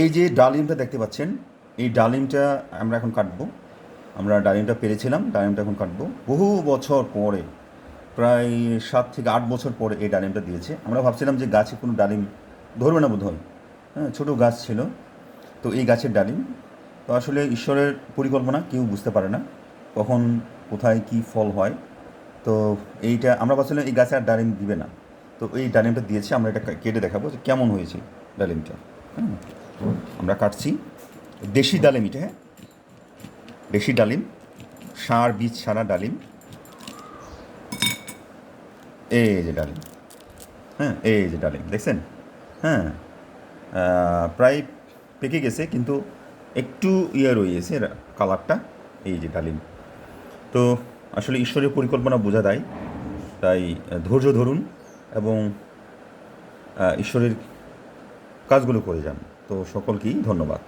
এই যে ডালিমটা দেখতে পাচ্ছেন, এই ডালিমটা আমরা এখন কাটবো। আমরা ডালিমটা পেরেছিলাম, ডালিমটা এখন কাটবো। বহু বছর পরে, প্রায় সাত থেকে আট বছর পরে এই ডালিমটা দিয়েছে। আমরা ভাবছিলাম যে গাছে কোনো ডালিম ধরবে না বোধ হয় হ্যাঁ ছোটো গাছ ছিল। তো এই গাছের ডালিম। তো আসলে ঈশ্বরের পরিকল্পনা, কেউ বুঝতে পারে না কখন, কোথায় কি ফল হয়। তো এইটা, আমরা ভাবছিলাম এই গাছে আর ডালিম দিবে না। তো এই ডালিমটা দিয়েছে, আমরা এটা কেটে দেখাবো যে কেমন হয়েছে ডালিমটা। আমরা কাটছি। দেশি ডালিম এটা হ্যাঁ? দেশি ডালিম, সার, বীজ ছাড়া ডালিম। এই যে ডালিম। হ্যাঁ এই যে ডালিম, দেখছেন? হ্যাঁ প্রায় পেকে গেছে, কিন্তু একটু ইয়ে রয়েছে কালারটা, এই যে ডালিম। তো আসলে ঈশ্বরের পরিকল্পনা বোঝা দেয়, তাই ধৈর্য ধরুন এবং ঈশ্বরের কাজগুলো করে যান। তো সকলকেই ধন্যবাদ।